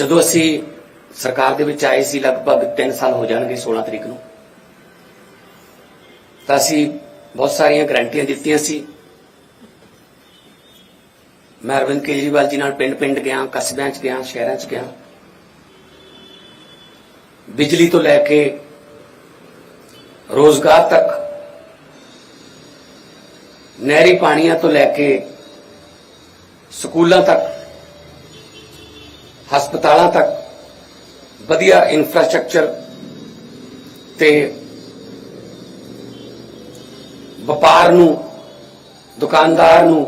ਜਦੋਂ ਅਸੀਂ ਸਰਕਾਰ ਦੇ ਵਿੱਚ ਆਏ ਸੀ, ਲਗਭਗ 3 ਸਾਲ ਹੋ ਜਾਣਗੇ 16 ਤਰੀਕ ਨੂੰ। ਤਾਂ ਅਸੀਂ ਬਹੁਤ ਸਾਰੀਆਂ ਗਰੰਟੀਆਂ ਦਿੱਤੀਆਂ ਸੀ। ਮੈਂ ਅਰਵਿੰਦ ਕੇਜਰੀਵਾਲ ਜੀ ਨਾਲ ਪਿੰਡ-ਪਿੰਡ ਗਿਆ, ਕਸਬਿਆਂ 'ਚ ਗਿਆ, ਸ਼ਹਿਰਾਂ 'ਚ ਗਿਆ। ਬਿਜਲੀ ਤੋਂ ਲੈ ਕੇ ਰੋਜ਼ਗਾਰ ਤੱਕ, ਨਹਿਰੀ ਪਾਣੀਆਂ ਤੋਂ ਲੈ ਕੇ ਸਕੂਲਾਂ ਤੱਕ ਹਸਪਤਾਲਾਂ ਤੱਕ, ਵਧੀਆ ਇਨਫਰਾਸਟ੍ਰਕਚਰ ਤੇ ਵਪਾਰ ਨੂੰ, ਦੁਕਾਨਦਾਰ ਨੂੰ,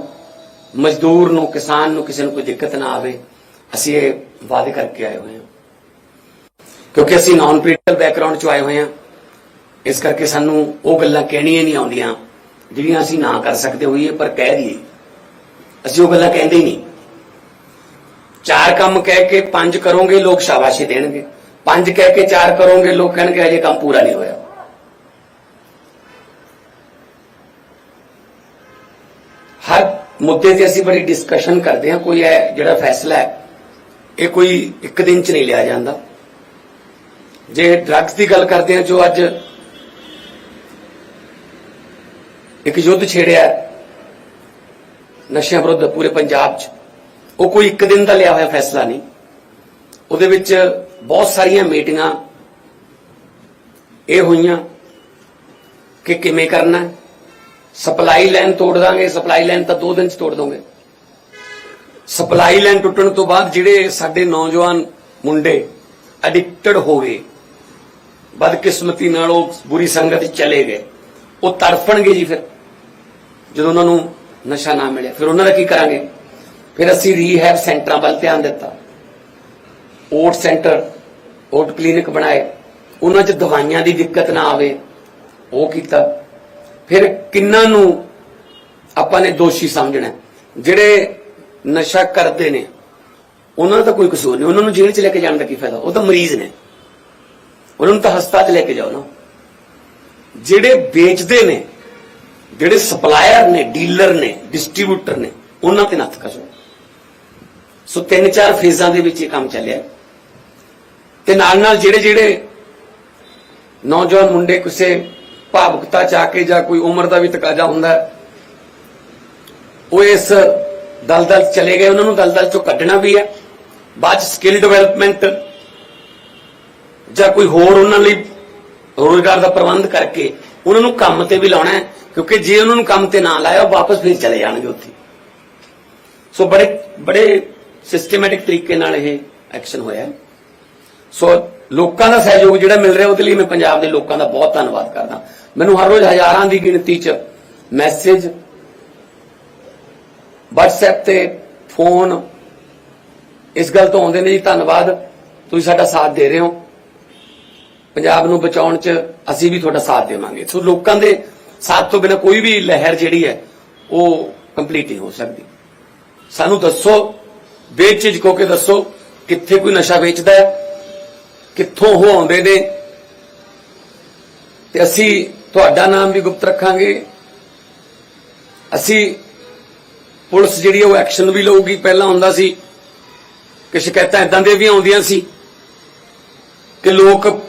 ਮਜ਼ਦੂਰ ਨੂੰ, ਕਿਸਾਨ ਨੂੰ ਕਿਸੇ ਨੂੰ ਕੋਈ ਦਿੱਕਤ ਨਾ ਆਵੇ, ਅਸੀਂ ਇਹ ਵਾਅਦੇ ਕਰਕੇ ਆਏ ਹੋਏ ਹਾਂ। ਕਿਉਂਕਿ ਅਸੀਂ ਨਾਨ ਪੋਲੀਟੀਕਲ ਬੈਕਗ੍ਰਾਉਂਡ ਚੋਂ ਆਏ ਹੋਏ ਹਾਂ, ਇਸ ਕਰਕੇ ਸਾਨੂੰ ਉਹ ਗੱਲਾਂ ਕਹਿਣੀਆਂ ਨਹੀਂ ਆਉਂਦੀਆਂ, ਜਿਹੜੀਆਂ ਅਸੀਂ ਨਾ ਕਰ ਸਕਦੇ ਹੋਈਏ, ਪਰ ਕਹਿ ਲਈਏ ਅਸੀਂ ਉਹ ਗੱਲਾਂ ਕਹਿੰਦੇ ਹੀ ਨਹੀਂ। ਚਾਰ ਕੰਮ ਕਹਿ ਕੇ ਪੰਜ ਕਰੋਗੇ, ਲੋਕ ਸ਼ਾਬਾਸ਼ੀ ਦੇਣਗੇ। ਪੰਜ ਕਹਿ ਕੇ ਚਾਰ ਕਰੋਗੇ, ਲੋਕ ਕਹਿਣਗੇ, ਅਜੇ ਕੰਮ ਪੂਰਾ ਨਹੀਂ ਹੋਇਆ। ਹਰ ਮੁੱਦੇ ਤੇ ਅਸੀਂ ਬੜੀ ਡਿਸਕਸ਼ਨ ਕਰਦੇ ਹਾਂ, ਕੋਈ ਇਹ ਜਿਹੜਾ ਫੈਸਲਾ ਹੈ, ਇਹ ਕੋਈ ਇੱਕ ਦਿਨ ਚ ਨਹੀਂ ਲਿਆ ਜਾਂਦਾ। ਜੇ ਡਰੱਗਸ ਦੀ ਗੱਲ ਕਰਦੇ ਹਾਂ, ਜੋ ਅੱਜ ਇੱਕ ਯੁੱਧ ਛੇੜਿਆ ਨਸ਼ਿਆਂ ਵਿਰੁੱਧ ਪੂਰੇ ਪੰਜਾਬ 'ਚ। ਉਹ ਕੋਈ ਇੱਕ ਦਿਨ ਦਾ ਲਿਆ ਹੋਇਆ ਫੈਸਲਾ ਨਹੀਂ। ਉਹਦੇ ਵਿੱਚ ਬਹੁਤ ਸਾਰੀਆਂ ਮੀਟਿੰਗਾਂ ਇਹ ਹੋਈਆਂ ਕਿ ਕਿਵੇਂ ਕਰਨਾ ਸਪਲਾਈ ਲਾਈਨ ਤੋੜ ਦਾਂਗੇ, ਸਪਲਾਈ ਲਾਈਨ ਤਾਂ 2 ਦਿਨ 'ਚ ਤੋੜ ਦੋਗੇ। ਸਪਲਾਈ ਲਾਈਨ ਟੁੱਟਣ ਤੋਂ ਬਾਅਦ ਜਿਹੜੇ ਸਾਡੇ ਨੌਜਵਾਨ ਮੁੰਡੇ ਐਡਿਕਟਡ ਹੋ ਗਏ, ਬਦਕਿਸਮਤੀ ਨਾਲ ਉਹ ਬੁਰੀ ਸੰਗਤ 'ਚ ਚਲੇ ਗਏ, ਉਹ ਤੜਫਣਗੇ ਜੀ ਫਿਰ। ਜਦੋਂ ਉਹਨਾਂ ਨੂੰ ਨਸ਼ਾ ਨਾ ਮਿਲਿਆ, ਫਿਰ ਉਹਨਾਂ ਦਾ ਕੀ ਕਰਾਂਗੇ? ਫਿਰ ਅਸੀਂ ਰੀਹੈਬ ਸੈਂਟਰਾਂ ਵੱਲ ਧਿਆਨ ਦਿੱਤਾ। ਓਟ ਸੈਂਟਰ ਓਟ ਕਲੀਨਿਕ ਬਣਾਏ। ਉਹਨਾਂ 'ਚ ਦਵਾਈਆਂ ਦੀ ਦਿੱਕਤ ਨਾ ਆਵੇ, ਉਹ ਕੀਤਾ। ਫਿਰ ਕਿੰਨਾਂ ਨੂੰ ਆਪਾਂ ਨੇ ਦੋਸ਼ੀ ਸਮਝਣਾ ਜਿਹੜੇ ਨਸ਼ਾ ਕਰਦੇ ਨੇ, ਉਹਨਾਂ ਦਾ ਤਾਂ ਕੋਈ ਕਸੂਰ ਨਹੀਂ। ਉਹਨਾਂ ਨੂੰ ਜੇਲ੍ਹ 'ਚ ਲੈ ਕੇ ਜਾਣ ਦਾ ਕੀ ਫਾਇਦਾ? ਉਹ ਤਾਂ ਮਰੀਜ਼ ਨੇ। ਉਹਨਾਂ ਨੂੰ ਤਾਂ ਹਸਪਤਾਲ 'ਚ ਲੈ ਕੇ ਜਾਓ ਨਾ। ਜਿਹੜੇ ਵੇਚਦੇ ਨੇ, ਜਿਹੜੇ ਸਪਲਾਇਰ ਨੇ, ਡੀਲਰ ਨੇ, ਡਿਸਟ੍ਰੀਬਿਊਟਰ ਨੇ, ਉਹਨਾਂ ਤੇ ਨੱਥ ਕਸੋ। ਸੋ ਤਿੰਨ ਚਾਰ ਫੇਜ਼ਾਂ ਦੇ ਵਿੱਚ ਇਹ ਕੰਮ ਚੱਲਿਆ। ਤੇ ਨਾਲ ਨਾਲ ਜਿਹੜੇ ਜਿਹੜੇ ਨੌਜਵਾਨ ਮੁੰਡੇ ਕਿਸੇ ਭਾਵੁਕਤਾ ਚ ਆ ਕੇ ਜਾਂ ਕੋਈ ਉਮਰ ਦਾ ਵੀ ਤਕਾਜ਼ਾ ਹੁੰਦਾ, ਉਹ ਇਸ ਦਲਦਲ 'ਚ ਚਲੇ ਗਏ। ਉਹਨਾਂ ਨੂੰ ਦਲਦਲ ਚੋਂ ਕੱਢਣਾ ਵੀ ਹੈ। ਬਾਅਦ ਸਕਿੱਲ ਡਿਵੈਲਪਮੈਂਟ ਜਾਂ ਕੋਈ ਹੋਰ ਉਹਨਾਂ ਲਈ ਰੋਜ਼ਗਾਰ ਦਾ ਪ੍ਰਬੰਧ ਕਰਕੇ ਉਹਨਾਂ ਨੂੰ ਕੰਮ ਤੇ ਵੀ ਲਾਉਣਾ ਹੈ, ਕਿਉਂਕਿ ਜੇ ਉਹਨਾਂ ਨੂੰ ਕੰਮ ਤੇ ਨਾ ਲਾਇਆ, ਉਹ ਵਾਪਸ ਫਿਰ ਚਲੇ ਜਾਣਗੇ ਉੱਥੇ। ਸੋ ਬੜੇ ਬੜੇ ਸਿਸਟਮੈਟਿਕ ਤਰੀਕੇ ਨਾਲ ਇਹ ਐਕਸ਼ਨ ਹੋਇਆ। ਸੋ ਲੋਕਾਂ ਦਾ ਸਹਿਯੋਗ ਜਿਹੜਾ ਮਿਲ ਰਿਹਾ ਉਹਦੇ ਲਈ ਮੈਂ ਪੰਜਾਬ ਦੇ ਲੋਕਾਂ ਦਾ ਬਹੁਤ ਧੰਨਵਾਦ ਕਰਦਾ। ਮੈਨੂੰ ਹਰ ਰੋਜ਼ ਹਜ਼ਾਰਾਂ ਦੀ ਗਿਣਤੀ 'ਚ ਮੈਸੇਜ WhatsApp ਤੇ ਫੋਨ ਇਸ ਗੱਲ ਤੋਂ ਆਉਂਦੇ ਨੇ ਜੀ, ਧੰਨਵਾਦ, ਤੁਸੀਂ ਸਾਡਾ ਸਾਥ ਦੇ ਰਹੇ ਹੋ। ਪੰਜਾਬ ਨੂੰ ਬਚਾਉਣ 'ਚ ਅਸੀਂ ਵੀ ਤੁਹਾਡਾ ਸਾਥ ਦੇਵਾਂਗੇ। ਸੋ ਲੋਕਾਂ ਦੇ ਸਾਥ ਤੋਂ ਬਿਨਾ ਕੋਈ ਵੀ ਲਹਿਰ ਜਿਹੜੀ ਹੈ, ਉਹ ਕੰਪਲੀਟ ਨਹੀਂ ਹੋ ਸਕਦੀ। ਸਾਨੂੰ ਦੱਸੋ ਬੇਝਿਜਕ ਹੋ ਕੇ ਦੱਸੋ, ਕਿੱਥੇ ਕੋਈ ਨਸ਼ਾ ਵੇਚਦਾ ਹੈ? ਕਿੱਥੋਂ ਉਹ ਆਉਂਦੇ ਨੇ? ਤੇ ਅਸੀਂ ਤੁਹਾਡਾ ਨਾਮ ਵੀ ਗੁਪਤ ਰੱਖਾਂਗੇ। ਅਸੀਂ ਪੁਲਿਸ ਜਿਹੜੀ ਉਹ ਐਕਸ਼ਨ ਵੀ ਲਊਗੀ, ਪਹਿਲਾਂ ਹੁੰਦਾ ਸੀ ਕਿ ਸ਼ਿਕਾਇਤਾਂ ਇਦਾਂ ਦੇ ਵੀ ਆਉਂਦੀਆਂ ਸੀ ਕਿ ਲੋਕ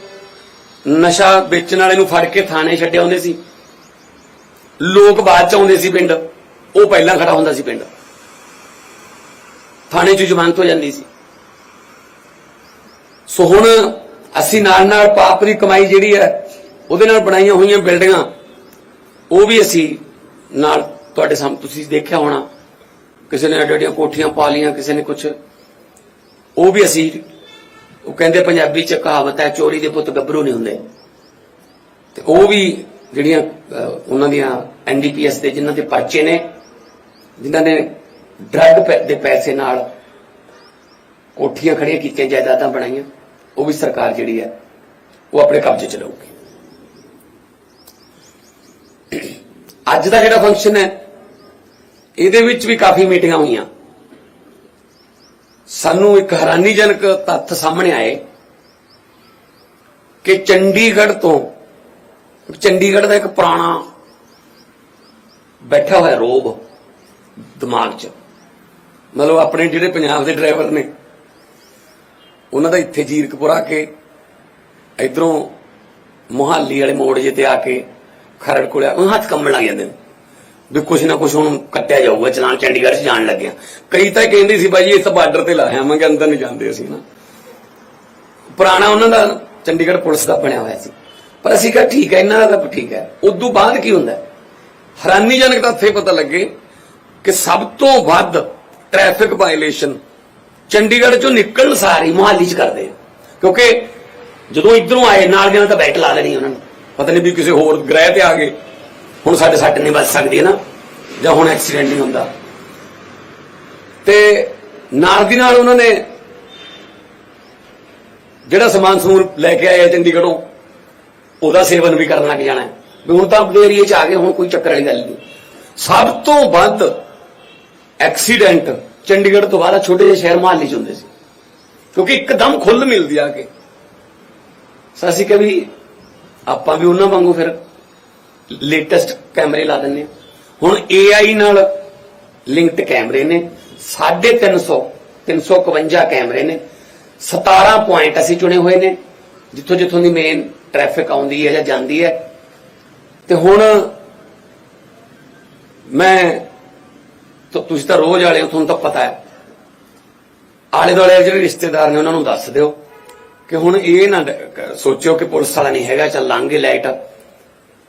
ਨਸ਼ਾ ਵੇਚਣ ਵਾਲੇ ਨੂੰ ਫੜ ਕੇ ਥਾਣੇ ਛੱਡਿਆ ਆਉਂਦੇ ਸੀ। ਲੋਕ ਬਾਅਦ ਚ ਆਉਂਦੇ ਸੀ ਪਿੰਡ, ਉਹ ਪਹਿਲਾਂ ਖੜਾ ਹੁੰਦਾ ਸੀ ਪਿੰਡ। ਥਾਣੇ 'ਚ ਜ਼ਮਾਨਤ ਹੋ ਜਾਂਦੀ ਸੀ। ਸੋ ਹੁਣ ਅਸੀਂ ਨਾਲ ਨਾਲ ਪਾਪ ਦੀ ਕਮਾਈ ਜਿਹੜੀ ਹੈ, ਉਹਦੇ ਨਾਲ ਬਣਾਈਆਂ ਹੋਈਆਂ ਬਿਲਡਿੰਗਾਂ, ਉਹ ਵੀ ਅਸੀਂ ਨਾਲ ਤੁਹਾਡੇ ਸਾਹਮਣੇ ਤੁਸੀਂ ਦੇਖਿਆ ਹੋਣਾ। ਕਿਸੇ ਨੇ ਅੱਡੀਆਂ ਕੋਠੀਆਂ ਪਾ ਲੀਆਂ ਕਿਸੇ ਨੇ ਕੁਝ ਉਹ ਵੀ ਅਸੀਂ, ਉਹ ਕਹਿੰਦੇ ਪੰਜਾਬੀ ਚ ਕਹਾਵਤ ਹੈ, ਚੋਰੀ ਦੇ ਪੁੱਤ ਗੱਭਰੂ ਨਹੀਂ ਹੁੰਦੇ। ਤੇ ਉਹ ਵੀ ਜਿਹੜੀਆਂ ਉਹਨਾਂ ਦੀਆਂ ਐਨਡੀਪੀਐਸ ਦੇ ਜਿਨ੍ਹਾਂ ਦੇ ਪਰਚੇ ਨੇ, ਜਿਨ੍ਹਾਂ ਨੇ ਡਰੱਗ ਦੇ ਪੈਸੇ ਨਾਲ ਕੋਠੀਆਂ ਖੜੀਆਂ ਕੀਤੀਆਂ, ਜਾਇਦਾਦਾਂ ਬਣਾਈਆਂ, ਉਹ ਵੀ ਸਰਕਾਰ ਜਿਹੜੀ ਹੈ, ਉਹ ਆਪਣੇ ਕਬਜ਼ੇ ਚ ਲਊਗੀ। ਅੱਜ ਦਾ ਜਿਹੜਾ ਫੰਕਸ਼ਨ ਹੈ, ਇਹਦੇ ਵਿੱਚ ਵੀ ਕਾਫੀ ਮੀਟਿੰਗਾਂ ਹੋਈਆਂ। ਸਾਨੂੰ ਇੱਕ ਹੈਰਾਨੀਜਨਕ ਤੱਥ ਸਾਹਮਣੇ ਆਏ ਕਿ ਚੰਡੀਗੜ੍ਹ ਤੋਂ, ਚੰਡੀਗੜ੍ਹ ਦਾ ਇੱਕ ਪੁਰਾਣਾ ਬੈਠਾ ਹੋਇਆ ਰੋਬ ਦਿਮਾਗ 'ਚ ਮਤਲਬ ਆਪਣੇ ਜਿਹੜੇ ਪੰਜਾਬ ਦੇ ਡਰਾਈਵਰ ਨੇ, ਉਹਨਾਂ ਦਾ ਇੱਥੇ ਜੀਰਕਪੁਰ ਆ ਕੇ, ਇਧਰੋਂ ਮੁਹਾਲੀ ਵਾਲੇ ਮੋੜ ਜੇ ਤੇ ਆ ਕੇ ਖਰੜ ਕੋਲ ਆ ਉਹ ਹੱਥ ਕੰਬਣ ਲੱਗ ਜਾਂਦੇ ਨੇ। ਵੀ ਕੁਛ ਨਾ ਕੁਛ ਹੁਣ ਕੱਟਿਆ ਜਾਊਗਾ, ਚਲਾਨ ਚੰਡੀਗੜ੍ਹ 'ਚ ਜਾਣ ਲੱਗਿਆ। ਕਈ ਤਾਂ ਕਹਿੰਦੇ ਸੀ ਬਾਈ ਇਹ ਤਾਂ ਬਾਰਡਰ ਤੇ ਲਾਇਆ ਮੈਂ ਕਿ ਅੰਦਰ ਨਹੀਂ ਜਾਂਦੇ ਅਸੀਂ ਨਾ। ਪੁਰਾਣਾ ਉਹਨਾਂ ਦਾ ਚੰਡੀਗੜ੍ਹ ਪੁਲਿਸ ਦਾ ਬਣਿਆ ਹੋਇਆ ਸੀ। ਪਰ ਅਸੀਂ ਕਿਹਾ ਠੀਕ ਹੈ, ਇਹਨਾਂ ਦਾ ਤਾਂ ਠੀਕ ਹੈ। ਉਦੋਂ ਬਾਅਦ ਕੀ ਹੁੰਦਾ? ਹੈਰਾਨੀਜਨਕ ਤਾਂ ਇੱਥੇ ਪਤਾ ਲੱਗੇ ਕਿ ਸਭ ਤੋਂ ਵੱਧ ਟ੍ਰੈਫਿਕ ਵਾਇਲੇਸ਼ਨ ਚੰਡੀਗੜ੍ਹ ਚੋਂ ਨਿਕਲਣ ਸਾਰੀ ਮੁਹਾਲੀ ਚ ਕਰਦੇ। ਕਿਉਂਕਿ ਜਦੋਂ ਇਧਰੋਂ ਆਏ, ਨਾਲ ਦੇ ਨਾਲ ਤਾਂ ਬੈਟ ਲਾ ਲੈਣੀ ਉਹਨਾਂ ਨੂੰ। ਪਤਾ ਨਹੀਂ ਵੀ ਕਿਸੇ ਹੋਰ ਗ੍ਰਹਿ ਤੇ ਆ ਗਏ। ਹੁਣ ਸਾਡੇ ਸੱਟ ਨਹੀਂ ਵੱਜ ਸਕਦੀ ਹੈ ਨਾ, ਜਾਂ ਹੁਣ ਐਕਸੀਡੈਂਟ ਨਹੀਂ ਹੁੰਦਾ। ਤੇ ਨਾਲ ਦੀ ਨਾਲ ਉਹਨਾਂ ਨੇ ਜਿਹੜਾ ਸਮਾਨ ਸਮੂਨ ਲੈ ਕੇ ਆਏ ਆ ਚੰਡੀਗੜ੍ਹੋਂ, ਉਹਦਾ ਸੇਵਨ ਵੀ ਕਰਨ ਲੱਗ ਜਾਣਾ ਵੀ ਹੁਣ ਤਾਂ ਆਪਣੇ ਏਰੀਏ 'ਚ ਆ ਗਏ, ਹੁਣ ਕੋਈ ਚੱਕਰ ਵਾਲੀ ਗੱਲ ਨਹੀਂ। ਸਭ ਤੋਂ ਵੱਧ ਐਕਸੀਡੈਂਟ ਚੰਡੀਗੜ੍ਹ ਤੋਂ ਬਾਅਦ ਛੋਟੇ ਜਿਹੇ ਸ਼ਹਿਰ ਮੁਹਾਲੀ 'ਚ ਹੁੰਦੇ ਸੀ। ਕਿਉਂਕਿ ਇੱਕਦਮ ਖੁੱਲ ਮਿਲਦੀ ਆ ਕੇ। ਸੋ ਅਸੀਂ ਵੀ ਆਪਾਂ ਵੀ ਉਹਨਾਂ ਵਾਂਗੂ ਫਿਰ ਲੇਟੈਸਟ ਕੈਮਰੇ ਲਾ ਦਿੰਨੇ ਹਾਂ। ਹੁਣ AI ਨਾਲ ਲਿੰਕਡ ਕੈਮਰੇ ਨੇ 350 351 ਕੈਮਰੇ ਨੇ 17 ਪੁਆਇੰਟ ਅਸੀਂ ਚੁਣੇ ਹੋਏ ਨੇ, ਜਿੱਥੋਂ ਜਿੱਥੋਂ ਦੀ ਮੇਨ ਟ੍ਰੈਫਿਕ ਆਉਂਦੀ ਹੈ ਜਾਂ ਜਾਂਦੀ ਹੈ। ਤੇ ਹੁਣ ਮੈਂ ਤੁ- ਤੁਸੀਂ ਤਾਂ ਰੋਜ਼ ਵਾਲੇ ਹੋ, ਤੁਹਾਨੂੰ ਤਾਂ ਪਤਾ ਹੈ। ਆਲੇ ਦੁਆਲੇ ਜਿਹੜੇ ਰਿਸ਼ਤੇਦਾਰ ਨੇ, ਉਹਨਾਂ ਨੂੰ ਦੱਸ ਦਿਓ ਕਿ ਹੁਣ ਇਹ ਨਾ ਸੋਚਿਓ ਕਿ ਪੁਲਿਸ ਵਾਲਾ ਨਹੀਂ ਹੈਗਾ ਚੱਲ ਲਾਂਗੇ ਲਾਈਟ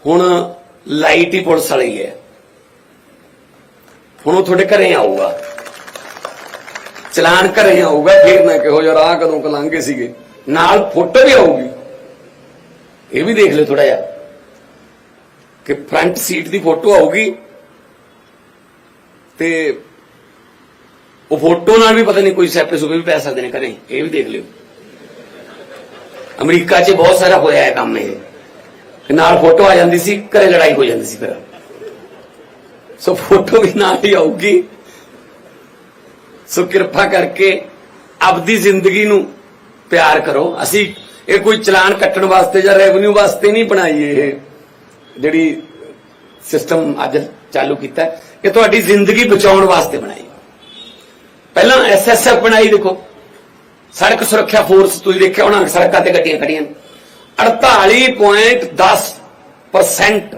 ਹੁਣ ਲਾਈਟ ਹੀ ਪੁਲਿਸ ਵਾਲੀ ਹੈ। ਹੁਣ ਉਹ ਤੁਹਾਡੇ ਘਰੇ ਆਊਗਾ। ਚਲਾਨ ਘਰੇ ਆਊਗਾ, ਫਿਰ ਮੈਂ ਕਿਹੋ ਜਿਹਾ ਰਾਹ ਕਦੋਂ ਕਲਾਂਗੇ ਸੀਗੇ। ਨਾਲ ਫੋਟੋ ਵੀ ਆਊਗੀ। ਇਹ ਵੀ ਦੇਖ ਲਿਓ ਥੋੜਾ ਜਿਹਾ ਕਿ ਫਰੰਟ ਸੀਟ ਦੀ ਫੋਟੋ ਆਊਗੀ। ਤੇ ਉਹ ਫੋਟੋ ਨਾਲ ਵੀ ਪਤਾ ਨਹੀਂ ਕੋਈ ਸੈਪੇ ਸੁਪੇ ਵੀ ਪੈ ਸਕਦੇ ਨੇ ਘਰੇ, ਇਹ ਵੀ ਦੇਖ ਲਿਓ। ਅਮਰੀਕਾ 'ਚ ਬਹੁਤ ਸਾਰਾ ਹੋਇਆ ਹੈ ਕੰਮ ਇਹ। ਨਾਲ ਫੋਟੋ ਆ ਜਾਂਦੀ ਸੀ, ਘਰੇ ਲੜਾਈ ਹੋ ਜਾਂਦੀ ਸੀ ਫਿਰ। ਸੋ ਫੋਟੋ ਵੀ ਨਾਲ ਹੀ ਆਊਗੀ। ਸੋ ਕਿਰਪਾ ਕਰਕੇ ਆਪਦੀ ਜ਼ਿੰਦਗੀ ਨੂੰ ਪਿਆਰ ਕਰੋ। ਅਸੀਂ ਇਹ ਕੋਈ ਚਲਾਨ ਕੱਟਣ ਵਾਸਤੇ ਜਾਂ ਰੈਵਨਿਊ ਵਾਸਤੇ ਨਹੀਂ ਬਣਾਈ ਇਹ। ਜਿਹੜੀ ਸਿਸਟਮ ਅੱਜ ਚਾਲੂ ਕੀਤਾ ਹੈ। ਤੁਹਾਡੀ ਜ਼ਿੰਦਗੀ ਬਚਾਉਣ ਵਾਸਤੇ ਬਣਾਈ। ਪਹਿਲਾਂ ਐਸਐਸਐਫ ਬਣਾਈ ਦੇਖੋ। ਸੜਕ ਸੁਰੱਖਿਆ ਫੋਰਸ ਤੁਸੀਂ ਦੇਖਿਆ ਉਹਨਾਂ ਨੇ ਸੜਕਾਂ ਤੇ ਗੱਡੀਆਂ ਖੜੀਆਂ ਨੇ। 48.10%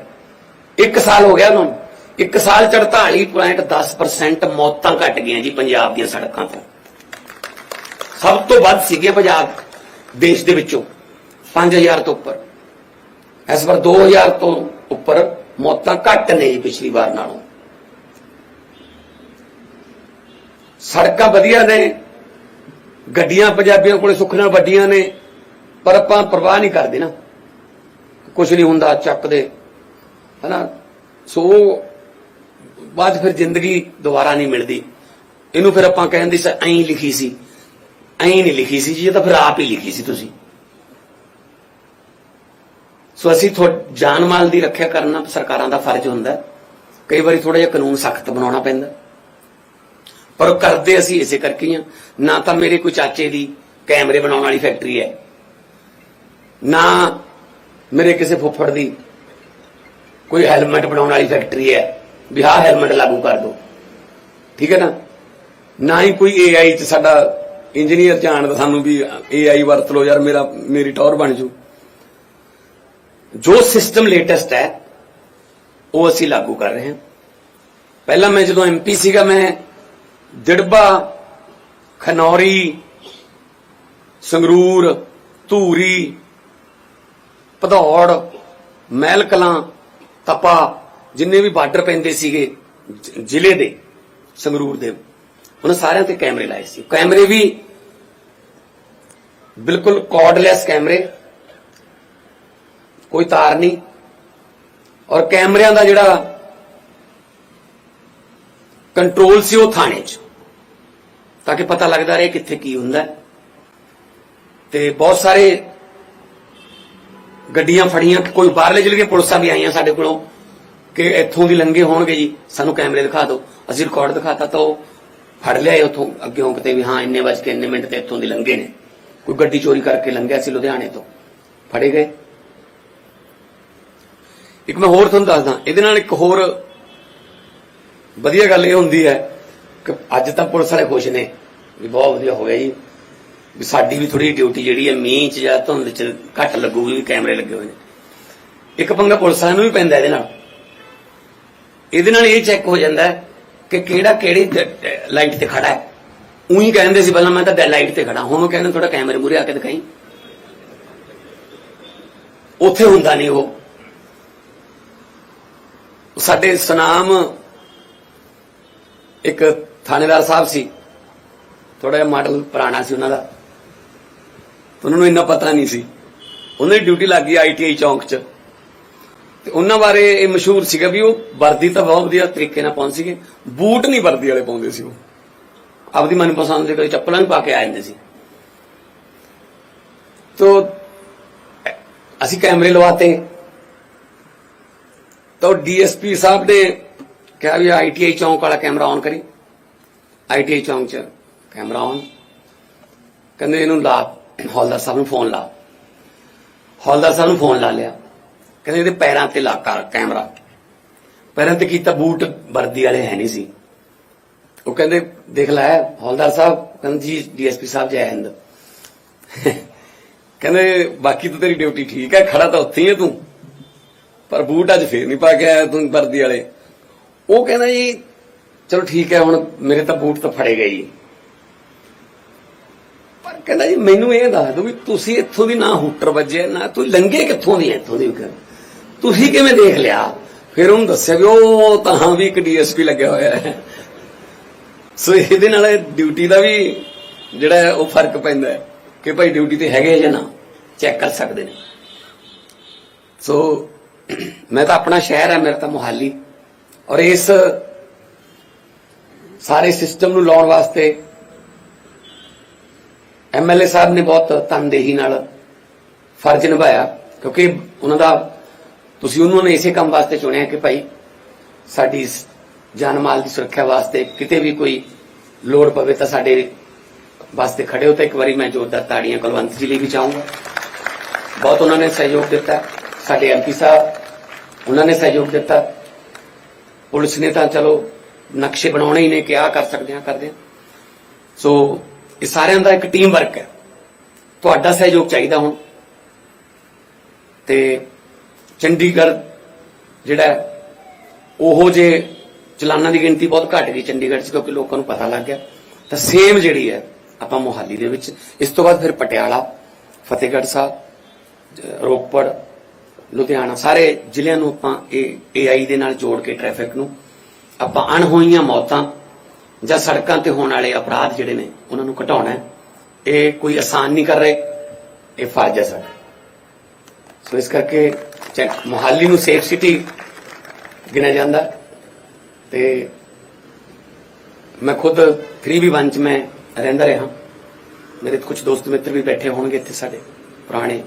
ਇੱਕ ਸਾਲ ਹੋ ਗਿਆ ਉਹਨਾਂ ਨੂੰ। ਇੱਕ ਸਾਲ ਚ 48.10% ਮੌਤਾਂ ਘਟ ਗਈਆਂ ਜੀ ਪੰਜਾਬ ਦੀਆਂ ਸੜਕਾਂ ਤੇ। ਸਭ ਤੋਂ ਵੱਧ ਸੀਗੇ ਪੰਜਾਬ ਦੇਸ਼ ਦੇ ਵਿੱਚੋਂ 5000 ਤੋਂ ਉੱਪਰ। ਇਸ ਵਾਰ 2000 ਤੋਂ ਉੱਪਰ ਮੌਤਾਂ ਘੱਟ ਨੇ ਜੀ ਪਿਛਲੀ ਵਾਰ ਨਾਲੋਂ। ਸੜਕਾਂ ਵਧੀਆ ਨੇ, ਗੱਡੀਆਂ ਪੰਜਾਬੀਆਂ ਕੋਲੇ ਸੁੱਖ ਨਾਲ ਵੱਡੀਆਂ ਨੇ, ਪਰ ਆਪਾਂ ਪਰਵਾਹ ਨਹੀਂ ਕਰਦੇ ਨਾ। ਕੁਝ ਨਹੀਂ ਹੁੰਦਾ ਚੱਕਦੇ, ਹਨਾ? ਸੋ ਬਾਅਦ 'ਚ ਫਿਰ ਜ਼ਿੰਦਗੀ ਦੁਬਾਰਾ ਨਹੀਂ ਮਿਲਦੀ। ਇਹਨੂੰ ਫਿਰ ਆਪਾਂ ਕਹਿੰਦੇ ਸੀ, ਐਂ ਲਿਖੀ ਸੀ। ਐਂ ਨਹੀਂ ਲਿਖੀ ਸੀ ਜੀ, ਇਹ ਤਾਂ ਫਿਰ ਆਪ ਹੀ ਲਿਖੀ ਸੀ ਤੁਸੀਂ। ਸੋ ਅਸੀਂ ਥੋ, ਜਾਨ ਮਾਲ ਦੀ ਰੱਖਿਆ ਕਰਨਾ ਸਰਕਾਰਾਂ ਦਾ ਫਰਜ਼ ਹੁੰਦਾ। ਕਈ ਵਾਰੀ ਥੋੜਾ ਜਿਹਾ ਕਾਨੂੰਨ ਸਖਤ ਬਣਾਉਣਾ ਪੈਂਦਾ। ਪਰ ਉਹ ਕਰਦੇ ਅਸੀਂ ਇਸੇ ਕਰਕੇ ਹੀ ਹਾਂ ਨਾ ਤਾਂ ਮੇਰੇ ਕੋਈ ਚਾਚੇ ਦੀ ਕੈਮਰੇ ਬਣਾਉਣ ਵਾਲੀ ਫੈਕਟਰੀ ਹੈ। ਨਾ ਮੇਰੇ ਕਿਸੇ ਫੁੱਫੜ ਦੀ ਕੋਈ ਹੈਲਮਟ ਬਣਾਉਣ ਵਾਲੀ ਫੈਕਟਰੀ ਹੈ। ਬਿਹਾਰ ਹੈਲਮਟ ਲਾਗੂ ਕਰ ਦਿਓ। ਠੀਕ ਹੈ ਨਾ? ਨਾ ਹੀ ਕੋਈ AI ਚ ਸਾਡਾ ਇੰਜੀਨੀਅਰ ਜਾਣਦਾ ਸਾਨੂੰ ਵੀ AI ਵਰਤ ਲਓ, ਯਾਰ ਮੇਰਾ, ਮੇਰੀ ਟੌਰ ਬਣ ਜੂ। ਜੋ ਸਿਸਟਮ ਲੇਟੈਸਟ ਹੈ, ਉਹ ਅਸੀਂ ਲਾਗੂ ਕਰ ਰਹੇ ਹਾਂ। ਪਹਿਲਾਂ ਮੈਂ ਜਦੋਂ ਐਮਪੀ ਸੀਗਾ, ਮੈਂ ਦਿੜਬਾ ਖਨੌਰੀ, ਸੰਗਰੂਰ, ਧੂਰੀ, ਭਦੌੜ ਮਹਿਲ ਕਲਾਂ ਤਪਾ, ਜਿੰਨੇ ਵੀ ਬਾਰਡਰ ਪੈਂਦੇ ਸੀਗੇ ਜ਼ਿਲ੍ਹੇ ਦੇ, ਸੰਗਰੂਰ ਦੇ, ਉਹਨਾਂ ਸਾਰਿਆਂ ਤੇ ਕੈਮਰੇ ਲਾਏ ਸੀ। ਕੈਮਰੇ ਵੀ ਬਿਲਕੁਲ ਕਾਰਡਲੈਸ ਕੈਮਰੇ, ਕੋਈ ਤਾਰ ਨਹੀਂ। ਔਰ ਕੈਮਰਿਆਂ ਦਾ ਜਿਹੜਾ ਕੰਟਰੋਲ ਸੀ ਉਹ ਥਾਣੇ 'ਚ। ਤਾਂ ਕਿ ਪਤਾ ਲੱਗਦਾ ਰਹੇ ਕਿੱਥੇ ਕੀ ਹੁੰਦਾ ਹੈ। ਤੇ ਬਹੁਤ ਸਾਰੇ ਗੱਡੀਆਂ ਫੜੀਆਂ, ਕੋਈ ਬਾਹਰਲੇ ਜ਼ਿਲ੍ਹੇ ਦੀਆਂ ਪੁਲਿਸਾਂ ਵੀ ਆਈਆਂ ਸਾਡੇ ਕੋਲੋਂ ਕਿ ਇੱਥੋਂ ਦੀ ਲੰਘੇ ਹੋਣਗੇ ਜੀ। ਸਾਨੂੰ ਕੈਮਰੇ ਦਿਖਾ ਦਿਓ। ਅਸੀਂ ਰਿਕਾਰਡ ਦਿਖਾਤਾ ਤਾਂ ਉਹ ਫੜ ਲਿਆ ਉੱਥੋਂ ਅੱਗੇ ਕਿਤੇ ਵੀ ਹਾਂ, ਇੰਨੇ ਵਜੇ ਕੇ ਇੰਨੇ ਮਿੰਟ ਤੇ ਇੱਥੋਂ ਦੀ ਲੰਘੇ ਨੇ। ਕੋਈ ਗੱਡੀ ਚੋਰੀ ਕਰਕੇ ਲੰਘਿਆ ਸੀ ਲੁਧਿਆਣੇ ਤੋਂ। ਫੜੇ ਗਏ। ਇੱਕ ਮੈਂ ਹੋਰ ਤੁਹਾਨੂੰ ਦੱਸਦਾ। ਇਹਦੇ ਨਾਲ ਇੱਕ ਹੋਰ ਵਧੀਆ ਗੱਲ ਇਹ ਹੁੰਦੀ ਹੈ ਅੱਜ ਤਾਂ ਪੁਲਿਸ ਵਾਲੇ ਖੁਸ਼ ਨੇ ਵੀ ਬਹੁਤ ਵਧੀਆ ਹੋ ਗਿਆ ਜੀ। ਵੀ ਸਾਡੀ ਵੀ ਥੋੜੀ ਡਿਊਟੀ ਜਿਹੜੀ ਹੈ ਮੀਂਹ 'ਚ ਜਾਂ ਧੁੰਦ 'ਚ ਘੱਟ ਲੱਗੂਗੀ ਵੀ ਕੈਮਰੇ ਲੱਗੇ ਹੋਏ ਨੇ। ਇੱਕ ਪੰਗਾ ਪੁਲਿਸ ਵਾਲਿਆਂ ਨੂੰ ਵੀ ਪੈਂਦਾ ਇਹਦੇ ਨਾਲ। ਇਹਦੇ ਨਾਲ ਇਹ ਚੈੱਕ ਹੋ ਜਾਂਦਾ ਕਿ ਕਿਹੜਾ ਕਿਹੜੀ ਲਾਈਟ ਤੇ ਖੜਾ ਹੈ। ਉਹੀ ਕਹਿੰਦੇ ਸੀ ਪਹਿਲਾਂ ਮੈਂ ਤਾਂ ਲਾਈਟ ਤੇ ਖੜਾ। ਹੁਣ ਉਹ ਕਹਿੰਦੇ ਥੋੜਾ ਕੈਮਰੇ ਮੂਰੇ ਆ ਕੇ ਦਿਖਾਈ। ਉੱਥੇ ਹੁੰਦਾ ਨਹੀਂ ਉਹ। ਸਾਡੇ ਸੁਨਾਮ ਇੱਕ ਥਾਣੇਦਾਰ ਸਾਹਿਬ ਸੀ। ਥੋੜਾ ਜਿਹਾ ਮਾਡਲ ਪੁਰਾਣਾ ਸੀ ਉਹਨਾਂ ਦਾ। ਉਹਨਾਂ ਨੂੰ ਇੰਨਾ ਪਤਾ ਨਹੀਂ ਸੀ। ਉਹਨਾਂ ਦੀ ਡਿਊਟੀ ਲੱਗ ਗਈ ਆਈਟੀਆਈ ਚੌਂਕ 'ਚ। ਤੇ ਉਹਨਾਂ ਬਾਰੇ ਇਹ ਮਸ਼ਹੂਰ ਸੀਗਾ ਵੀ ਉਹ ਵਰਦੀ ਤਾਂ ਬਹੁਤ ਵਧੀਆ ਤਰੀਕੇ ਨਾਲ ਪਾਉਂਦੇ ਸੀਗੇ। ਬੂਟ ਨਹੀਂ ਵਰਦੀ ਵਾਲੇ ਪਾਉਂਦੇ ਸੀ ਉਹ। ਆਪਦੀ ਮਨਪਸੰਦ ਦੇ ਕੋਈ ਚੱਪਲਾਂ ਵੀ ਪਾ ਕੇ ਆ ਜਾਂਦੇ ਸੀ। ਤੋ, ਅਸੀਂ ਕੈਮਰੇ ਲਵਾਤੇ। ਤਾਂ ਡੀਐਸਪੀ ਸਾਹਿਬ ਨੇ ਕਿਹਾ ਵੀ ਆਈਟੀਆਈ ਚੌਂਕ ਵਾਲਾ ਕੈਮਰਾ ਔਨ ਕਰੀ। ਆਈਟੀਆਈ ਚੌਂਕ 'ਚ ਕੈਮਰਾ ਔਨ ਕਹਿੰਦੇ ਇਹਨੂੰ ਲਾ, ਹੌਲਦਾਰ ਸਾਹਿਬ ਨੂੰ ਫੋਨ ਲਾ। ਹੌਲਦਾਰ ਸਾਹਿਬ ਨੂੰ ਫੋਨ ਲਾ ਲਿਆ। ਕਹਿੰਦੇ ਇਹਦੇ ਪੈਰਾਂ ਤੇ ਲਾ ਕਰ ਕੈਮਰਾ ਪੈਰਾਂ ਤੇ ਕੀਤਾ ਬੂਟ, ਵਰਦੀ ਵਾਲੇ ਹੈ ਨਹੀਂ ਸੀ। ਉਹ ਕਹਿੰਦੇ, ਦੇਖ ਲੈ, ਹੌਲਦਾਰ ਸਾਹਿਬ, ਕਹਿੰਦੇ, ਜੀ ਡੀਐਸਪੀ ਸਾਹਿਬ ਜੈ ਹਿੰਦ। ਕਹਿੰਦੇ, ਬਾਕੀ ਤਾਂ ਤੇਰੀ ਡਿਊਟੀ ਠੀਕ ਹੈ, ਖੜਾ ਤਾਂ ਉੱਥੇ ਹੀ ਹੈ ਤੂੰ। ਪਰ ਬੂਟ ਅੱਜ ਫੇਰ ਨਹੀਂ ਪਾ ਕੇ ਆਇਆ ਤੂੰ ਵਰਦੀ ਵਾਲੇ। ਉਹ ਕਹਿੰਦਾ ਜੀ ਚਲੋ ਠੀਕ ਹੈ, ਹੁਣ ਮੇਰੇ ਤਾਂ ਬੂਟ ਤਾਂ ਫੜੇ ਗਏ ਜੀ। ਪਰ ਕਹਿੰਦਾ ਜੀ, ਮੈਨੂੰ ਇਹ ਦੱਸ ਦਿਓ ਵੀ ਤੁਸੀਂ ਇੱਥੋਂ ਦੀ ਨਾ ਹੂਟਰ ਵੱਜੇ, ਨਾ ਤੂੰ ਲੰਗੇ ਕਿੱਥੋਂ ਦੀ ਇੱਥੋਂ ਦੀ? ਤੁਸੀਂ ਕਿਵੇਂ ਦੇਖ ਲਿਆ? ਫਿਰ ਉਹਨੂੰ ਦੱਸਿਆ ਵੀ ਉਹ ਤਾਂ ਹਾਂ ਵੀ ਇੱਕ ਡੀਐਸਪੀ ਲੱਗਿਆ ਹੋਇਆ ਹੈ। ਸੋ ਇਹਦੇ ਨਾਲ ਡਿਊਟੀ ਦਾ ਵੀ ਜਿਹੜਾ ਉਹ ਫ਼ਰਕ ਪੈਂਦਾ ਹੈ ਕਿ ਭਾਈ ਡਿਊਟੀ ਤੇ ਹੈਗੇ ਜਾਂ ਨਾ, ਚੈੱਕ ਕਰ ਸਕਦੇ ਨੇ। ਸੋ ਮੈਂ ਤਾਂ ਆਪਣਾ ਸ਼ਹਿਰ ਹੈ, ਮੇਰਾ ਤਾਂ ਮੁਹਾਲੀ। ਔਰ ਇਸ ਸਾਰੇ ਸਿਸਟਮ ਨੂੰ ਲਾਉਣ ਵਾਸਤੇ ਐਮਐਲਏ ਸਾਹਿਬ ਨੇ ਬਹੁਤ ਤਨਦੇਹੀ ਨਾਲ ਫਰਜ਼ ਨਿਭਾਇਆ, ਕਿਉਂਕਿ ਉਹਨਾਂ ਦਾ, ਤੁਸੀਂ ਉਹਨਾਂ ਨੇ ਇਸੇ ਕੰਮ ਵਾਸਤੇ ਚੁਣਿਆ ਕਿ ਭਾਈ ਸਾਡੀ ਇਸ ਜਾਨ ਮਾਲ ਦੀ ਸੁਰੱਖਿਆ ਵਾਸਤੇ ਕਿਤੇ ਵੀ ਕੋਈ ਲੋੜ ਪਵੇ ਤਾਂ ਸਾਡੇ ਵਾਸਤੇ ਖੜੇ ਹੋ ਤਾਂ ਇੱਕ ਵਾਰੀ ਮੈਂ ਜ਼ੋਰਦਾਰ ਤਾੜੀਆਂ ਕੁਲਵੰਤ ਜੀ ਲਈ ਵੀ ਚਾਹੂੰਗਾ ਬਹੁਤ ਉਹਨਾਂ ਨੇ ਸਹਿਯੋਗ ਦਿੱਤਾ। ਸਾਡੇ ਐਮਪੀ ਸਾਹਿਬ, ਉਹਨਾਂ ਨੇ ਸਹਿਯੋਗ ਦਿੱਤਾ। ਪੁਲਿਸ ਨੇ ਤਾਂ ਚਲੋ ਨਕਸ਼ੇ ਬਣਾਉਣੇ ਹੀ ਨੇ ਕਿ ਆ ਕਰ ਸਕਦੇ ਆ ਕਰਦੇ ਆ ਸੋ ਇਹ ਸਾਰਿਆਂ ਦਾ ਇੱਕ ਟੀਮ ਵਰਕ ਹੈ। ਤੁਹਾਡਾ ਸਹਿਯੋਗ ਚਾਹੀਦਾ ਹੁਣ। ਤੇ ਚੰਡੀਗੜ੍ਹ ਜਿਹੜਾ ਹੈ, ਉਹੋ ਜੇ ਚਲਾਨਾਂ ਦੀ ਗਿਣਤੀ ਬਹੁਤ ਘਟ ਗਈ ਚੰਡੀਗੜ੍ਹ 'ਚ ਕਿਉਂਕਿ ਲੋਕਾਂ ਨੂੰ ਪਤਾ ਲੱਗ ਗਿਆ। ਤਾਂ ਸੇਮ ਜਿਹੜੀ ਹੈ ਆਪਾਂ ਮੋਹਾਲੀ ਦੇ ਵਿੱਚ। ਇਸ ਤੋਂ ਬਾਅਦ ਫਿਰ ਪਟਿਆਲਾ ਫਤਿਹਗੜ੍ਹ ਸਾਹਿਬ ਰੋਪੜ ਲੁਧਿਆਣਾ ਸਾਰੇ ਜ਼ਿਲ੍ਹਿਆਂ ਨੂੰ ਆਪਾਂ ਇਹ ਏਆਈ ਦੇ ਨਾਲ ਜੋੜ ਕੇ ਟ੍ਰੈਫਿਕ ਨੂੰ ਆਪਾਂ ਅਣਹੋਈਆਂ ਮੌਤਾਂ ਜਾਂ ਸੜਕਾਂ ਤੇ ਹੋਣ ਵਾਲੇ ਅਪਰਾਧ ਜਿਹੜੇ ਨੇ, ਉਹਨਾਂ ਨੂੰ ਘਟਾਉਣਾ ਹੈ। ਇਹ ਕੋਈ ਆਸਾਨ ਨਹੀਂ ਕਰ ਰਹੇ, ਇਹ ਫਰਜ਼ ਹੈ ਸਾਡਾ। ਸੋ ਇਸ ਕਰਕੇ ਚੈੱਕ, ਮੁਹਾਲੀ ਨੂੰ ਸੇਫ ਸਿਟੀ ਗਿਣਿਆ ਜਾਂਦਾ ਹੈ। ਤੇ ਮੈਂ ਖੁਦ 3v1 ਚ ਮੈਂ ਰਹਿੰਦਾ ਰਿਹਾ। ਮੇਰੇ ਕੁਝ ਦੋਸਤ ਮਿੱਤਰ ਵੀ ਬੈਠੇ ਹੋਣਗੇ ਇੱਥੇ ਸਾਡੇ, ਪੁਰਾਣੇ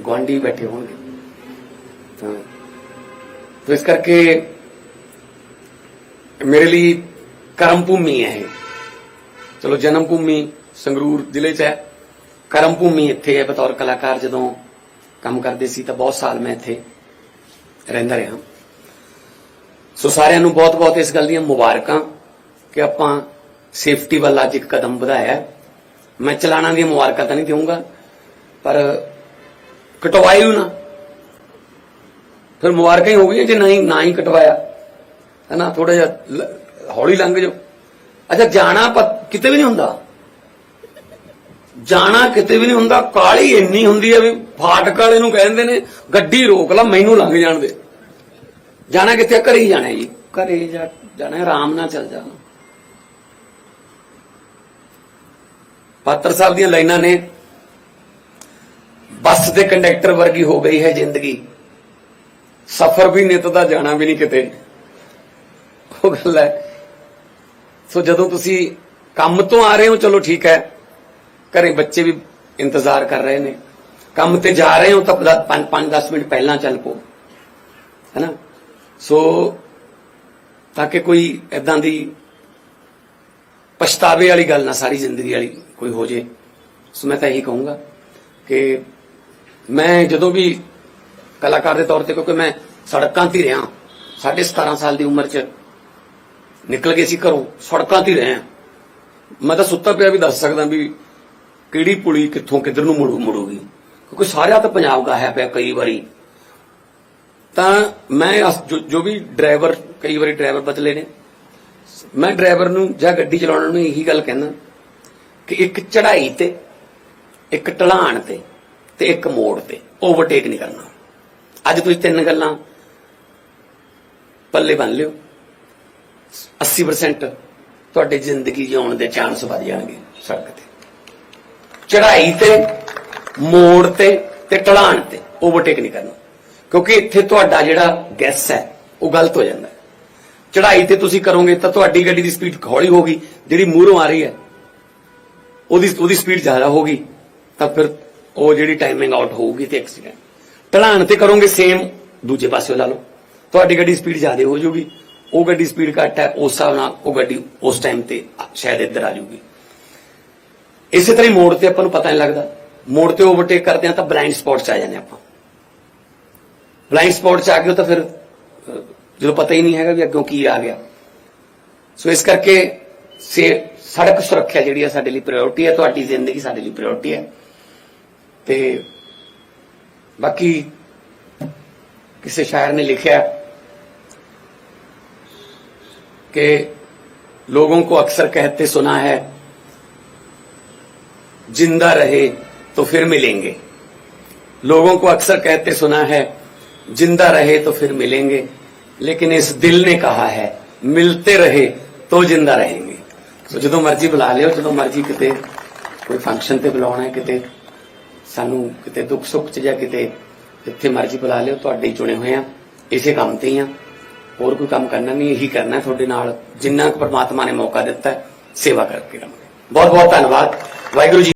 ਗੁਆਂਢੀ ਬੈਠੇ ਹੋਣਗੇ। ਤਾਂ ਇਸ ਕਰਕੇ ਮੇਰੇ ਲਈ ਕਰਮ ਭੂਮੀ ਹੈ ਇਹ ਚਲੋ ਜਨਮ ਭੂਮੀ ਸੰਗਰੂਰ ਜ਼ਿਲ੍ਹੇ 'ਚ ਹੈ ਕਰਮ ਭੂਮੀ ਇੱਥੇ ਹੈ ਬਤੌਰ ਕਲਾਕਾਰ ਜਦੋਂ ਕੰਮ ਕਰਦੇ ਸੀ ਤਾਂ ਬਹੁਤ ਸਾਲ ਮੈਂ ਇੱਥੇ ਰਹਿੰਦਾ ਰਿਹਾ ਸੋ ਸਾਰਿਆਂ ਨੂੰ ਬਹੁਤ-ਬਹੁਤ ਇਸ ਗੱਲ ਦੀਆਂ ਮੁਬਾਰਕਾਂ ਕਿ ਆਪਾਂ ਸੇਫਟੀ ਵੱਲ ਅੱਜ ਇੱਕ ਕਦਮ ਵਧਾਇਆ ਮੈਂ ਚਲਾਣਾ ਦੀਆਂ ਮੁਬਾਰਕਾਂ ਤਾਂ ਨਹੀਂ ਦੇਵਾਂਗਾ ਪਰ ਕਟਵਾਇਓ ਨਾ ਫਿਰ ਮੁਬਾਰਕਾਂ ਹੀ ਹੋ ਗਈਆਂ ਜੇ ਨਹੀਂ ਨਾ ਹੀ ਕਟਵਾਇਆ ਹੈ ਨਾ ਥੋੜਾ ਜਿਹਾ ਹੌਲੀ ਲੰਘ ਜਾਓ। ਅੱਛਾ ਜਾਣਾ ਕਿਤੇ ਵੀ ਨਹੀਂ ਹੁੰਦਾ। ਜਾਣਾ ਕਿਤੇ ਵੀ ਨਹੀਂ ਹੁੰਦਾ ਕਾਲੀ ਇੰਨੀ ਹੁੰਦੀ ਹੈ ਵੀ ਫਾਟਕ ਵਾਲੇ ਨੂੰ ਕਹਿੰਦੇ ਨੇ ਗੱਡੀ ਰੋਕ ਲਾ ਮੈਨੂੰ ਲੰਘ ਜਾਣ ਦੇ। ਜਾਣਾ ਕਿੱਥੇ ਘਰੇ ਹੀ ਜਾਣਾ ਜੀ। ਘਰੇ ਜਾ ਜਾਣਾ ਆਰਾਮ ਨਾਲ ਚੱਲ ਜਾਣਾ। ਪਾਤਰ ਸਾਹਿਬ ਦੀਆਂ ਲਾਈਨਾਂ ਨੇ ਬੱਸ ਦੇ ਕੰਡਕਟਰ ਵਰਗੀ ਹੋ ਗਈ ਹੈ ਜ਼ਿੰਦਗੀ। ਸਫ਼ਰ ਵੀ ਨਿਤ ਦਾ ਜਾਣਾ ਵੀ ਨਹੀਂ ਕਿਤੇ। ਉਹ ਗੱਲ ਹੈ। ਸੋ ਜਦੋਂ ਤੁਸੀਂ ਕੰਮ ਤੋਂ ਆ ਰਹੇ ਹੋ, ਚਲੋ ਠੀਕ ਹੈ। ਘਰੇ ਬੱਚੇ ਵੀ ਇੰਤਜ਼ਾਰ ਕਰ ਰਹੇ ਨੇ। ਕੰਮ ਤੇ ਜਾ ਰਹੇ ਹੋ ਤਾਂ 5-10 ਮਿੰਟ ਪਹਿਲਾਂ ਚੱਲ ਪੋ ਹੈਨਾ ਸੋ ਤਾਂ ਕਿ ਕੋਈ ਐਦਾਂ ਦੀ ਪਛਤਾਵੇ ਵਾਲੀ ਗੱਲ ਨਾ, ਸਾਰੀ ਜ਼ਿੰਦਗੀ ਵਾਲੀ ਕੋਈ ਹੋ ਜੇ। ਸੋ ਮੈਂ ਤਾਂ ਇਹੀ ਕਹੂੰਗਾ ਕਿ ਮੈਂ ਜਦੋਂ ਵੀ ਕਲਾਕਾਰ ਦੇ ਤੌਰ ਤੇ, ਕਿਉਂਕਿ ਮੈਂ ਸੜਕਾਂ ਤੇ ਰਿਹਾ, ਸਾਢੇ 17 ਸਾਲ ਦੀ ਉਮਰ 'ਚ ਨਿਕਲ ਗਏ ਸੀ ਘਰੋਂ ਸੜਕਾਂ ਤੇ ਹੀ ਰਹੇ ਹਾਂ। ਮੈਂ ਤਾਂ ਸੁੱਤਾ ਪਿਆ ਵੀ ਦੱਸ ਸਕਦਾ ਵੀ ਕਿਹੜੀ ਪੁਲੀ ਕਿੱਥੋਂ ਕਿੱਧਰ ਨੂੰ ਮੁੜੂ ਮੁੜੂਗੀ। ਕਿਉਂਕਿ ਸਾਰਿਆਂ ਤਾਂ ਪੰਜਾਬ ਗਾਇਆ ਪਿਆ ਕਈ ਵਾਰੀ। ਤਾਂ ਮੈਂ ਅਸ- ਜੋ- ਜੋ ਵੀ ਡਰਾਈਵਰ, ਕਈ ਵਾਰੀ ਡਰਾਈਵਰ ਬਦਲੇ ਨੇ। ਮੈਂ ਡਰਾਈਵਰ ਨੂੰ ਜਾਂ ਗੱਡੀ ਚਲਾਉਣ ਨੂੰ ਇਹੀ ਗੱਲ ਕਹਿੰਦਾ ਕਿ ਇੱਕ ਚੜ੍ਹਾਈ ਤੇ, ਇੱਕ ਢਲਾਣ ਤੇ ਤੇ ਇੱਕ ਮੋੜ ਤੇ ਓਵਰਟੇਕ ਨਹੀਂ ਕਰਨਾ। ਅੱਜ ਤੁਸੀਂ ਤਿੰਨ ਗੱਲਾਂ ਪੱਲੇ ਬੰਨ ਲਿਓ। 80% ਤੁਹਾਡੀ ਜ਼ਿੰਦਗੀ ਜਿਉਣ ਦੇ ਚਾਂਸ ਵਧ ਜਾਣਗੇ ਸੜਕ ਤੇ। ਚੜ੍ਹਾਈ ਤੇ, ਮੋੜ ਤੇ ਤੇ ਢਲਾਣ ਤੇ ਓਵਰਟੇਕ ਨਹੀਂ ਕਰਨਾ। ਕਿਉਂਕਿ ਇੱਥੇ ਤੁਹਾਡਾ ਜਿਹੜਾ ਗੈਸ ਹੈ, ਉਹ ਗਲਤ ਹੋ ਜਾਂਦਾ ਹੈ। ਚੜ੍ਹਾਈ ਤੇ ਤੁਸੀਂ ਕਰੋਗੇ ਤਾਂ ਤੁਹਾਡੀ ਗੱਡੀ ਦੀ ਸਪੀਡ ਹੌਲੀ ਹੋਗੀ ਜਿਹੜੀ ਮੂਹਰੋਂ ਆ ਰਹੀ ਹੈ, ਉਹਦੀ ਉਹਦੀ ਸਪੀਡ ਜ਼ਿਆਦਾ ਹੋਗੀ ਤਾਂ ਫਿਰ ਉਹ ਜਿਹੜੀ ਟਾਈਮਿੰਗ ਆਊਟ ਹੋਊਗੀ ਤੇ ਐਕਸੀਡੈਂਟ ਢਲਾਣ ਤੇ ਕਰੋਗੇ ਸੇਮ ਦੂਜੇ ਪਾਸੇ ਲਾ ਲਓ। ਤੁਹਾਡੀ ਗੱਡੀ ਸਪੀਡ ਜ਼ਿਆਦਾ ਹੋ ਜਾਊਗੀ ਉਹ ਗੱਡੀ ਸਪੀਡ ਘੱਟ ਹੈ, ਉਸ ਹਿਸਾਬ ਨਾਲ ਉਹ ਗੱਡੀ ਉਸ ਟਾਈਮ ਤੇ ਸ਼ਾਇਦ ਇੱਧਰ ਆ ਜੂਗੀ ਇਸੇ ਤਰ੍ਹਾਂ ਹੀ ਮੋੜ ਤੇ ਆਪਾਂ ਨੂੰ ਪਤਾ ਨਹੀਂ ਲੱਗਦਾ। ਮੋੜ ਤੇ ਓਵਰਟੇਕ ਕਰਦੇ ਆ ਤਾਂ ਬਲਾਈਂਡ ਸਪੌਟ 'ਚ ਆ ਜਾਂਦੇ ਆਪਾਂ। ਬਲਾਈਂਡ ਸਪੌਟ 'ਚ ਆ ਗਏ ਤਾਂ ਫਿਰ ਜਦੋਂ ਪਤਾ ਹੀ ਨਹੀਂ ਹੈਗਾ ਵੀ ਅੱਗੋਂ ਕੀ ਆ ਗਿਆ। ਸੋ ਇਸ ਕਰਕੇ ਸੇ ਸੜਕ ਸੁਰੱਖਿਆ ਜਿਹੜੀ ਆ ਸਾਡੇ ਲਈ ਪ੍ਰਾਇੋਰਟੀ ਹੈ, ਤੁਹਾਡੀ ਜ਼ਿੰਦਗੀ ਸਾਡੇ ਲਈ ਪ੍ਰਾਇੋਰਟੀ ਹੈ। ਤੇ ਬਾਕੀ ਕਿਸੇ ਸ਼ਾਇਰ ਨੇ ਲਿਖਿਆ कि लोगों को अक्सर कहते सुना है जिंदा रहे तो फिर मिलेंगे लोगों को अक्सर कहते सुना है जिंदा रहे तो फिर मिलेंगे लेकिन इस दिल ने कहा है मिलते रहे तो जिंदा रहेंगे ਸੋ ਜਦੋਂ ਮਰਜ਼ੀ ਬੁਲਾ ਲਿਓ ਜਦੋਂ ਮਰਜ਼ੀ ਕਿਤੇ ਕੋਈ ਫੰਕਸ਼ਨ ਤੇ ਬੁਲਾਉਣਾ ਹੈ ਕਿਤੇ ਸਾਨੂੰ ਕਿਤੇ ਦੁੱਖ ਸੁੱਖ ਚ ਜਾਂ ਕਿਤੇ ਜਿੱਥੇ ਮਰਜ਼ੀ ਬੁਲਾ ਲਿਓ ਤੁਹਾਡੇ ਹੀ ਚੁਣੇ ਹੋਏ ਆ ਇਸੇ ਕੰਮ ਤੇ ਹੀ ਆ ਹੋਰ ਕੋਈ ਕੰਮ ਕਰਨਾ ਨਹੀਂ, ਇਹੀ ਕਰਨਾ ਤੁਹਾਡੇ ਨਾਲ, ਜਿੰਨਾ ਕੁ ਪ੍ਰਮਾਤਮਾ ਨੇ ਮੌਕਾ ਦਿੱਤਾ, ਸੇਵਾ ਕਰਕੇ ਰਹਾਂਗੇ। ਬਹੁਤ ਬਹੁਤ ਧੰਨਵਾਦ। ਵਾਹਿਗੁਰੂ ਜੀ